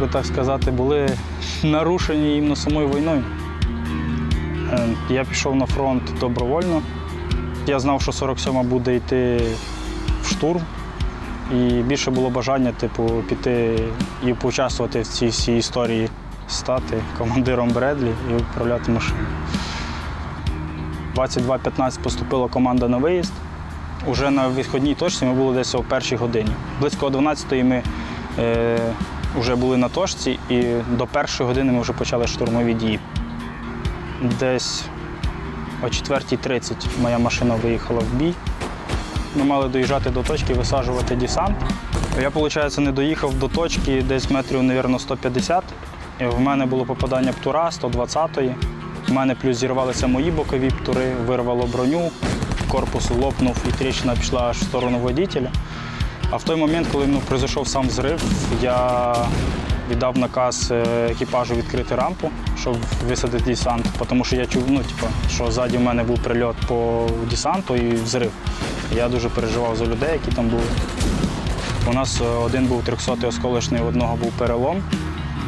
би так сказати, були нарушені іменно самою війною. Е, Я пішов на фронт добровольно. Я знав, що 47-ма буде йти в штурм. І більше було бажання, типу, піти і поучаствувати в цій всій історії, стати командиром Бредлі і управляти машиною. 22.15 поступила команда на виїзд. Уже на відходній точці ми були десь о першій годині. Близько о 12-ї ми е, вже були на точці, і до першої години ми вже почали штурмові дії. Десь о 4.30 моя машина виїхала в бій. Ми мали доїжджати до точки, висаджувати десант. Я, виходить, не доїхав до точки десь метрів, мабуть, 150. І в мене було попадання птура 120-ї. У мене плюс зірвалися мої бокові птури, вирвало броню, корпус лопнув і тріщина пішла аж в сторону водителя. А в той момент, коли ну, пройшов сам зрив, я віддав наказ е, екіпажу відкрити рампу, щоб висадити десант, тому що я чув, ну, типу, що ззаді в мене був прильот по десанту і взрив. Я дуже переживав за людей, які там були. У нас е, один був 300-й осколочний, одного був перелом.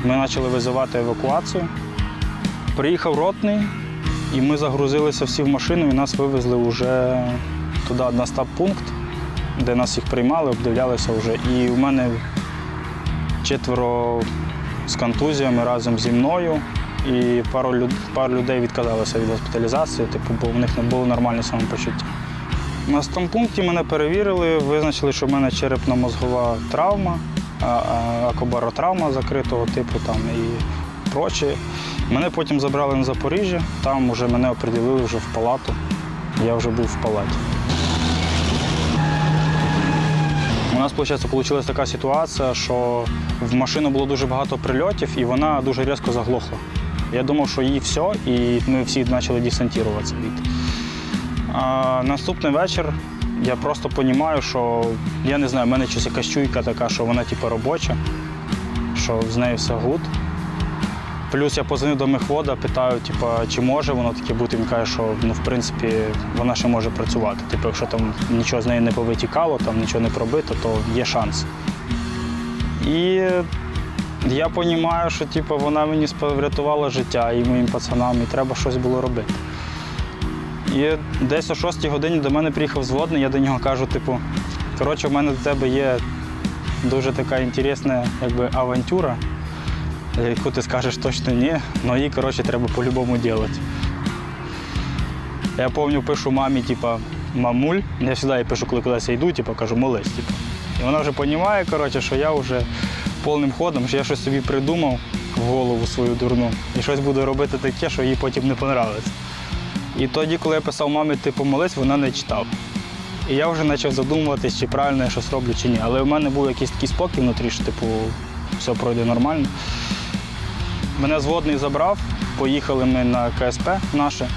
Ми почали визивати евакуацію. Приїхав ротний, і ми загрузилися всі в машину і нас вивезли вже туди на стаб-пункт, де нас їх приймали, обдивлялися вже. І в мене четверо з контузіями разом зі мною. І пару, люд- пару людей відказалися від госпіталізації, типу, бо в них не було нормального самопочуття. На стампункті мене перевірили, визначили, що в мене черепно-мозгова травма, акобаротравма закритого типу там і проче. Мене потім забрали на Запоріжжя, там вже мене оприділили вже в палату. Я вже був в палаті. Нас, вийшла така ситуація, що в машину було дуже багато прильотів, і вона дуже різко заглохла. Я думав, що їй все, і ми всі почали десантуватися від. А наступний вечір я просто розумію, що я не знаю, в мене щось якась чуйка така, що вона типу, робоча, що з нею все гуд. Плюс я позвонив до мехвода, питаю, типу, чи може воно таке бути. Він каже, що ну, в принципі вона ще може працювати. Типу, якщо там нічого з неї не повитікало, там нічого не пробито, то є шанс. І я розумію, що типу, вона мені врятувала життя і моїм пацанам, і треба щось було робити. І десь о 6 годині до мене приїхав зводний, я до нього кажу, типу, коротше, в мене до тебе є дуже така інтересна якби, авантюра, яку ти скажеш точно ні, але її коротше, треба по-любому робити. Я пам'ятаю, пишу мамі, типу, мамуль. Я завжди пишу, коли кудись йду, типу, кажу, молись. Типу. І вона вже розуміє, коротше, що я вже повним ходом, що я щось собі придумав в голову свою дурну і щось буду робити таке, що їй потім не понравиться. І тоді, коли я писав мамі, типу, молись, вона не читав. І я вже почав задумуватись, чи правильно я щось роблю, чи ні. Але в мене був якийсь такий спокій внутрі, що типу, все пройде нормально. Мене зводний забрав, поїхали ми на КСП наше.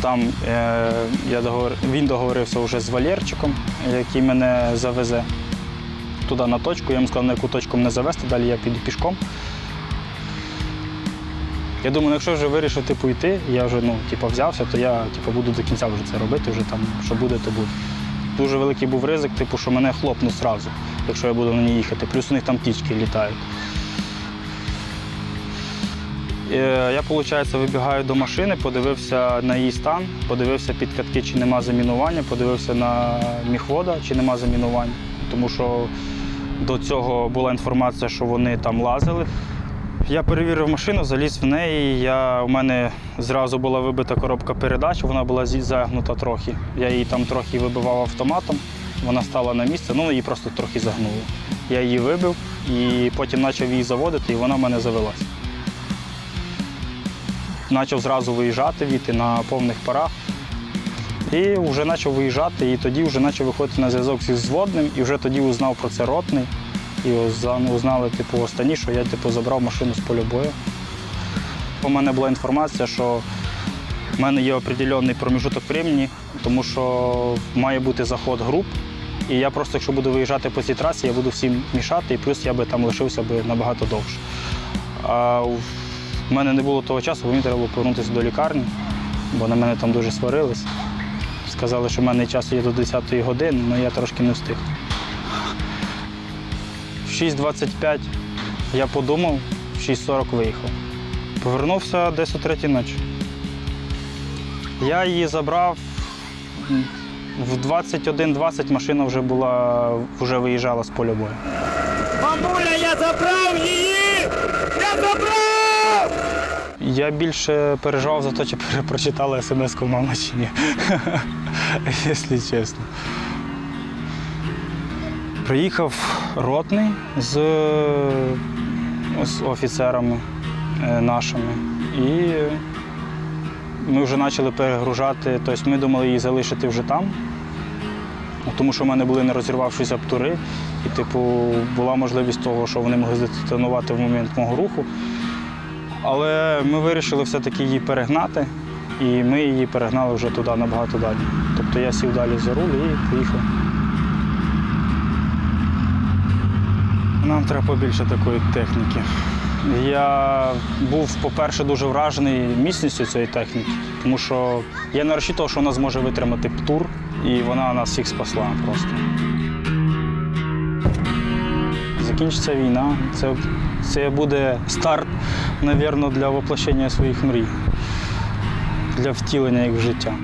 Там е, я договор... він договорився вже з Валєрчиком, який мене завезе туди на точку. Я йому сказав, на яку точку мене завести, далі я піду пішком. Я думаю, ну, якщо вже вирішив типу, йти, я вже ну, типу, взявся, то я типу, буду до кінця вже це робити, вже там, що буде, то буде. Дуже великий був ризик, типу, що мене хлопнуть одразу, якщо я буду на ній їхати. Плюс у них там птічки літають. Е, Я, виходить, вибігаю до машини, подивився на її стан, подивився під катки, чи нема замінування, подивився на міхвода, чи нема замінування. Тому що до цього була інформація, що вони там лазили. Я перевірив машину, заліз в неї. Я, у мене зразу була вибита коробка передач, вона була загнута трохи. Я її там трохи вибивав автоматом, вона стала на місце, ну її просто трохи загнуло. Я її вибив і потім почав її заводити, і вона в мене завелася. Почав зразу виїжджати віти на повних парах. І вже почав виїжджати, і тоді вже почав виходити на зв'язок зі зводним, і вже тоді узнав про це ротний. І узнали, типу, останні, що я типу, забрав машину з поля бою. У мене була інформація, що в мене є определений проміжуток времени, тому що має бути заход груп. І я просто, якщо буду виїжджати по цій трасі, я буду всім мішати, і плюс я би там лишився би набагато довше. А в мене не було того часу, бо мені треба було повернутися до лікарні, бо на мене там дуже сварились. Сказали, що в мене часу є до 10-ї години, але я трошки не встиг. В 6.25 Я подумав, в 6.40 виїхав. Повернувся десь о третій ночі. Я її забрав в 21.20 машина вже була, вже виїжджала з поля бою. Мамуля, я забрав її! Я забрав! Я більше переживав за те, чи прочитала смс-ку мама чи ні. Якщо чесно. Приїхав ротний з, з офіцерами е, нашими. І ми вже почали перегружати. Тобто ми думали її залишити вже там, тому що в мене були не розірвавшися птури. І, типу, була можливість того, що вони могли здетонувати в момент мого руху. Але ми вирішили все-таки її перегнати, і ми її перегнали вже туди набагато далі. Тобто я сів далі за руль і поїхав. Нам треба побільше такої техніки. Я був, по-перше, дуже вражений міцністю цієї техніки, тому що я не розчитував, що вона зможе витримати птур, і вона нас всіх спасла просто. Закінчиться війна. Це, це буде старт, мабуть, для воплощення своїх мрій, для втілення їх в життя.